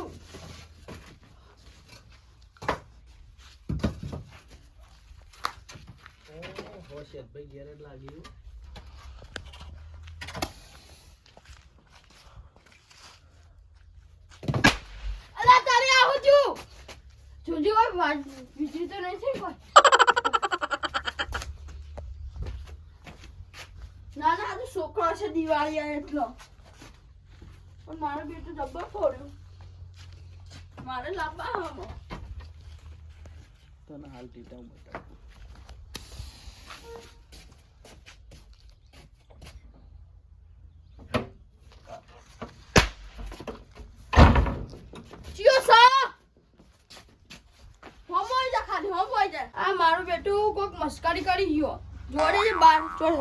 કરું ઓહો શેઠભાઈ ઘેર જ લાગ્યું જોજો બીજી તો નથી ના ના તો છોકરો છે, દિવાળી આ એટલો. પણ મારો બેટો ડબ્બો ફોડ્યો. મારે લાંબા હમો તને હાલ ટીટા જા આ મારું બેટું કોક મસ્કરી કરી ગયો. જોડે જ બાર ચોર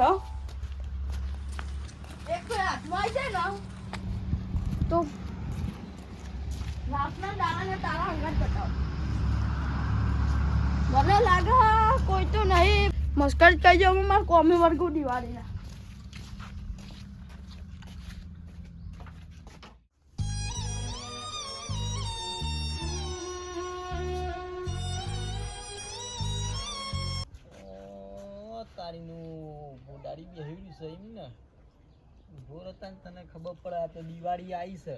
એક હાથમાં આવી જાય ને તો રાતના દાડાને તારા અંગત બતાવો. મને લાગે કોઈ તો નહીં. મસ્કરી કરી જાવ મારે કોમી વર્ગો દિવાળીના તારીનું તારીનું બોડાડી બેહવી છે એમ ને. ને તને ખબર પડે તો દિવાળી આવી છે.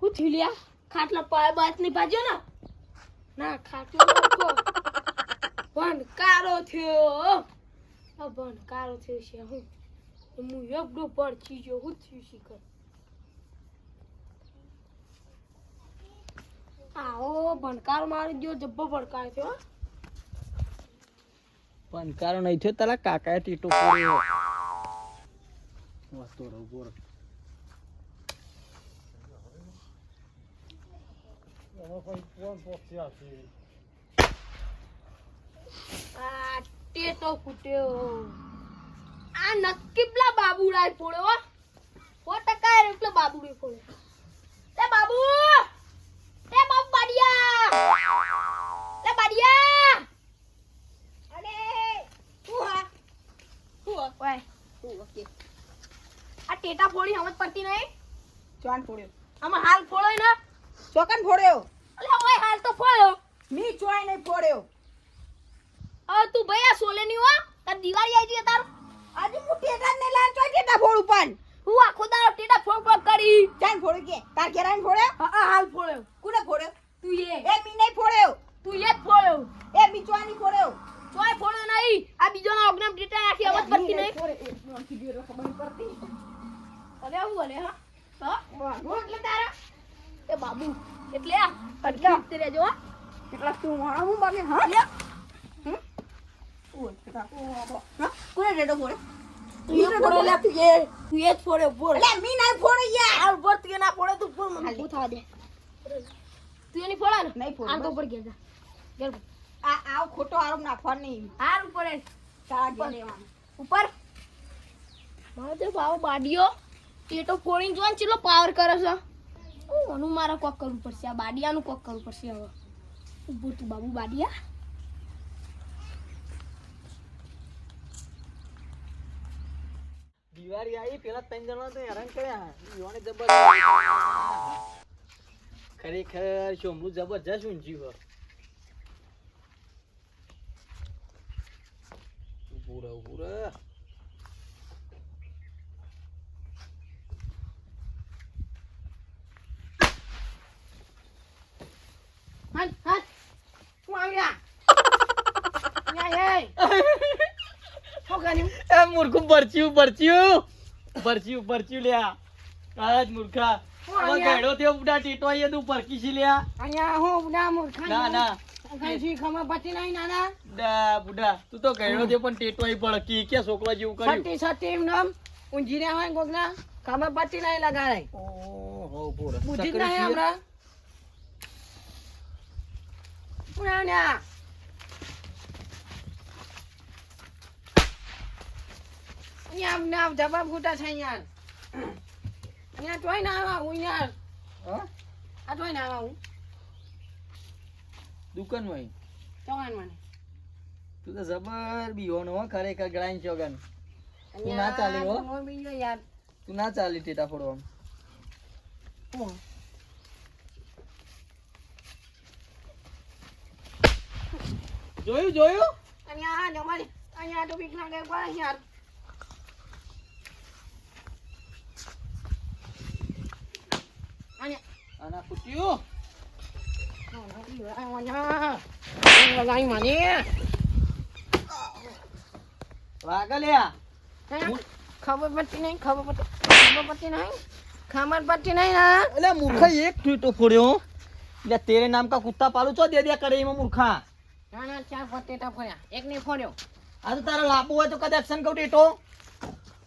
હું થયું લ્યા? પાય બાતની ભાજ્યો ને? ના, ખાટલો. ભણકારો થયો ભણકારો થયો છે, હું હું એકડો પર ચીજો હું થયું શીખર આવો, ભણકાર મારી ગયો જબ્બો ભણકાર થયો ભણકારો નહીં થયો, તારા કાકાએ ટીટો કર્યો વાતો રહો ઊભો આ ટેટો ફૂટ્યો આ નક્કી પેલા બાબુડાએ ફોડ્યો હો. સો ટકા એટલે પેલા ફોડ્યો લે બાબુ! લે બાબુ બાડિયા! લે બાડિયા! અરે હા ઓય ઓકે આ ટેટા ફોડી સમજ પડતી નહીં? ચોન ફોડ્યો. આમાં હાલ ફોડો ને. ચોકન ફોડ્યો. અલે ઓય હાલ તો ફોડ્યો મી ચોય નહીં ફોડ્યો. આ તું ભયા સોલે ની હો? તાર દિવાળી આવી ગઈ તાર. આજે હું ટેટા ને લાન ચોય ટેટા ફોડું પણ. હું આખો દાડો ટેટા ફોડ ફોડ કરી. ચાન ફોડ કે. તાર ઘેર ફોડ્યો? હા હાલ ફોડ્યો. કુને ફોડ્યો? તું એ એ મી નહીં ફોડ્યો એ મી ચોય નહીં ફોડ્યો ચોય ફોડ્યો નહીં આ બીજો ના ઓગનામ ટેટા નાખી અમત પડતી નહીં અરે હું બોલે હા હા હું એટલે તારા એ બાબુ એટલે આ કડકી ઉઠતે રહેજો હા કેટલા તું મારા હું બાગે હા લે કોને રેડો ફોડ્યો તું એ ફોડે લે તું એ તું એ જ ફોડે બોલ એટલે મી નહીં ફોડ્યો યાર. આ ઉપર તું ના ફોડે તું ફોડ મને થવા દે. તું એની ફોડા ને? નહીં ફોડું, આ તો. ઉપર ગયા જા. પર. આ આવ ખોટો આરોપ નાખવાનો નહીં હાર ઉપર. તારા ઘેર રહેવાનું ઉપર. મારો તો ભાવ બાડિયો ટેટો ફોડીને જો ને ચેટલો પાવર કરે છે. આનું મારે કોક કરવું પડશે આ બાડિયાનું કોક કરવું પડશે હવે. ઊભું તું બાબુ બાડિયા. દિવાળી આવી, પેલા ત્રણ જણા તો હેરાન કર્યા. યુવાને જબરજસ્ત ખરેખર શોમલું જબરજસ્ત ઊંચ્યું હોય ઉભું રહે ઉભું રહે હાલ હાલ હું આવ્યા અહીંયા એ શું કર્યું એ મૂર્ખું પરચ્યું પરચ્યું. પરચ્યું પરચ્યું લ્યા. આજ મૂર્ખા? ગયડો થયો બુડા ટીટો આઈએ તું પરકી છી લ્યા. અહીંયા હું ઉડા મૂર્ખા ના ના. કઈ અહીંયા આવ ને જવાબ ખોટા છે અહીંયા અહીંયા તોય ના આવા હું હા? આ તોય ના આવા. હું દુકાનમાં ઈ. ચોવાન મને તું તો જબર બીવાનો હો ખરેખર ગ્રાઈન ચોગન. અને ના ચાલે હો. તો તું ના ચાલી ટેટા ફોડવા હું. જોયું જોયું? અહીંયા આ અહીંયા તો બીક લાગે યાર. વાગા લ્યા ખબર પડતી નહીં ખબર પડતી નહીં ખબર પડતી નહીં ના અલે મૂર્ખા એક ફોડ્યો એટલે તેરે નામ કા કુત્તા પાલું છો દે દે કરે એમાં મૂર્ખા ના ચાર પટેટા ફોડ્યા એક નહીં ફોડ્યો આ તો તારે લાવવું હોય તો કદાચ એક્શન કહું ટેટો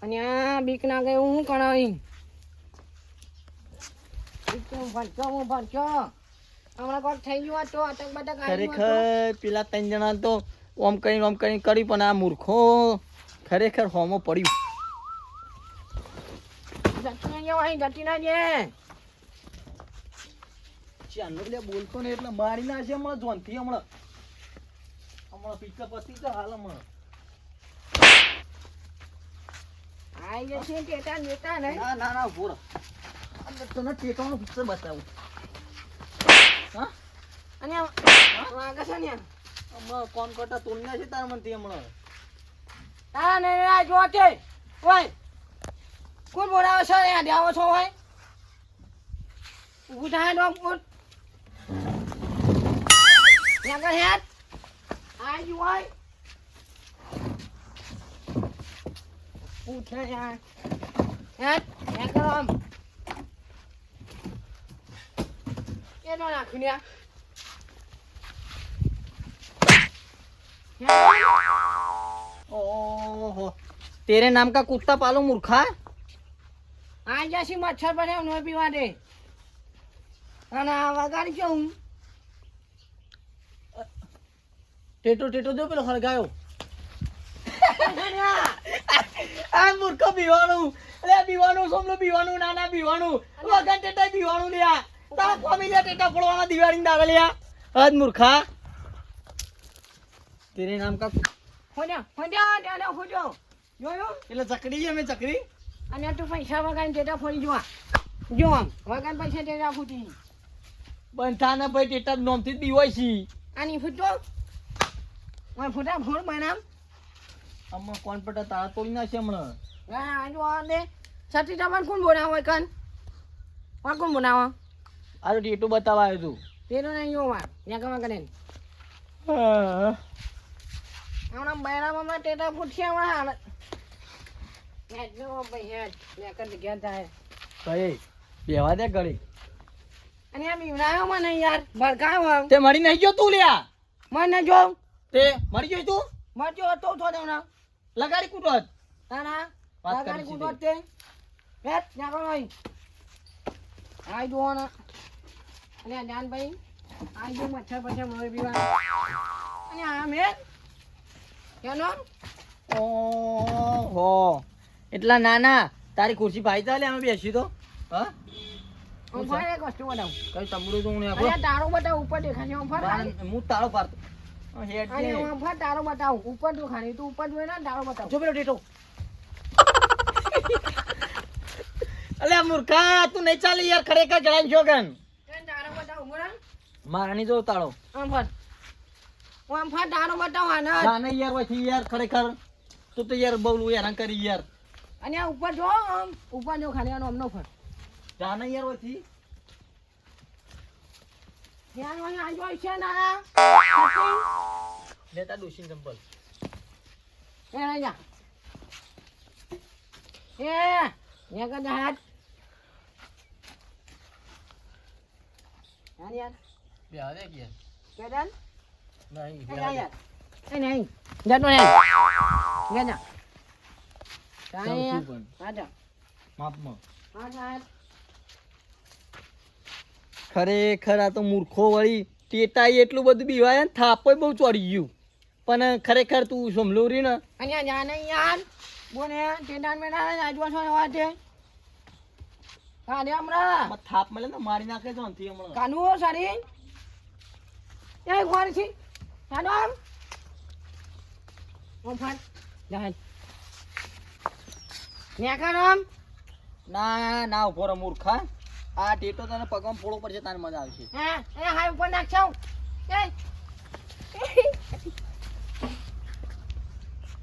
અને આ બીક ના ગયો હું કણાવી હું ભરચો હું ભરચો હમણાં કોક થઈ ગયું હોત તો અટક બટક આવી ગયું હોત ખરેખર પેલા ત્રણ જણા તો ઓમ કરીને ઓમ કરીને કરી પણ આ મૂર્ખો ખરેખર હોમો પડ્યું. તો. જતી ના જવાય જતી ના જે ચાંદો લે બોલતો ને એટલે મારી ના છે હમણાં જોનથી હમણાં. હમણાં પિક્ચર પતી તો હાલ હમણાં. આઈ જશે ટેટા નેતા નહીં ના ના ના ઊભો રહો. આ તને ટેકાનું પિક્ચર બતાવું હા અને વાગે છે ને હમણાં કોણ કોટા તોડના છે તાર મનથી હમણાં આ ને આ જો છે ઓય કોણ બોલાવે છે આ દેવો છો હોય ઊભું થાય ડોક ઉઠ ત્યાં કર હેડ આ જ હોય ઉઠે યાર હેડ ત્યાં કરો આમ એ તો નાખ્યું ને ઓહો. તેરે નામ કા કુત્તા પાલો મૂર્ખા? આ જાસી મચ્છર પડે નો પીવા દે. અને આ વગાડી કે હું. ટેટો ટેટો જો પેલો હળગાયો. આ મૂર્ખો બીવાનું અરે બીવાનું સોમનું બીવાનું નાના બીવાનું વગન ટેટા બીવાનું લ્યા. તારા ફેમિલી ટેટા ફોડવાના દિવાળી દાવે લ્યા હદ મૂર્ખા. તેરે નામ કા હોન્યા ખોડ્યા ત્યાં જો જોયો? એટલે ચકડી છે મેં ચકરી અને તું પૈસા વગાઈને ટેટા ફોડી જોવા જો આમ વગાઈને પૈસા ટેટા ફૂટી. બંઠાના ભાઈ ટેટા નોમથી જ છી. આની ફૂટો? ઓય ફૂટા ફોડ બનામ અમ્મા કોણ પટા તારા તોડી નાખે હમણાં? હા જો આ દે તમારે કોણ બનાવો કન? કોણ કોણ બનાવો આ તો ટેટો બતાવવા આવ્યો તું. તેનો નહીં જોવા ત્યાં કમા કરે હમણાં બૈરામાં ટેટા ફૂટ્યા હમણાં હેડ જો ભાઈ હેડ મેં કરી થાય. કઈ? બેવા દે ગળી અને આ બીવડાયો મને યાર. ભડકાયો તે મરી નહીં ગયો તું લ્યા. મને જો તે મરી ગયો તું? લગાડી કૂટત. તારા વાત લગાડી કૂટો તે. હેટ ત્યાં કરો આઈ ને. અને આ જાનભાઈ આ જો મચ્છર પછી મરે પીવા અને આ મેં કેનો? ઓહો એટલા નાના? તારી ખુરશી ભાઈ ચાલે અમે બેસી તો? હા? ઊભા એક વસ્તુ બતાવું કઈ તમડું તો હું અને તારો બતાવ ઉપર દેખાશે હું તાળો પાડતો. અને છે. ઉપર તારો બતાવ. ઉપર તું તું ઉપર જોઈ ને તારો બતાવ. જો પેલો ટેટો. અલ્યા મૂર્ખા તું નહીં ચાલે યાર ખરેખર જણાય છો તારો ઉપર મારાની જો તાળો આમ ફર આમ ફર તારો બતાવ ના ના યાર વાથી યાર ખરેખર. તું તો યાર બહુ હેરાન કરી યાર. અને આ ઉપર જો આમ ઉપર જો ખાલી આનો આમનો ફર જા ના યાર વાથી ધ્યાન વાળી આ જોઈ છે ના લેતા ડોશી ચંપલ એ રાજા એ ને કદા હાથ. હાલ યાર. કેદન નહીં એ નહીં માપમાં ખરેખર આ તો મૂર્ખો વળી ટેટાઈ એટલું બધું બીવાય ને થાપોય બહુ ચડી ગયું. પણ ખરેખર તું સમલું રહી ને? અહીંયા જા નહીં યાર. બોને આજવા છો વાતે. કાઢે હમણાં. થાપ મળે ને મારી નાખે છે અંથી હમણાં. કાનુ સારી. એ કોણ છે હેડો આમ. ઓમ ફાટ જાય નેકાનો આમ. ના ના ઊભો રહો મૂર્ખા. આ ટેટો તને પગમાં ફોડો પડશે તારે મજા આવશે. હા એ હા ઉપર નાખશો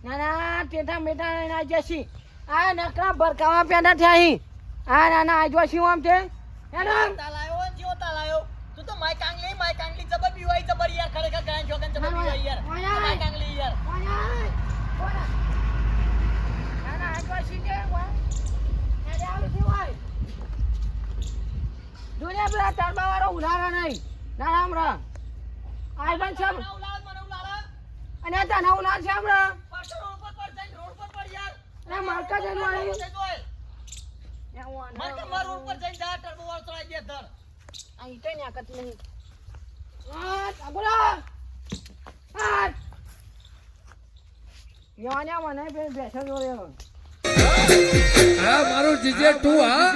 ના ના ટેટા મેટા ના જશી આ નકરા ભરકાવા પેદા થયા અહીં આ ના ના આજવાસી આમ છે. હેડો આમ તાલાયો જીવો તાલાયો તું તો માય કાંગલી માય કાંગલી જબર બીવાઈ જબર યાર ગાયન જોગન જબર બીવાઈ યાર માય કાંગલી યાર દુનિયા બધા તરબા વાળો ઉલારા નહીં ના રામ રામ આઈ બન અને તને ઉલાર છે હમણાં રોડ પર પડ યાર માર્કા જઈને વાળી માર કે ઉપર જઈને જા ટર્બો વાળો ચડાઈ દે ધર અહીં ન્યા કત નહીં આ આગોલા આ યાને મને બેઠો જોડે આ મારું જીજે ટુ હા.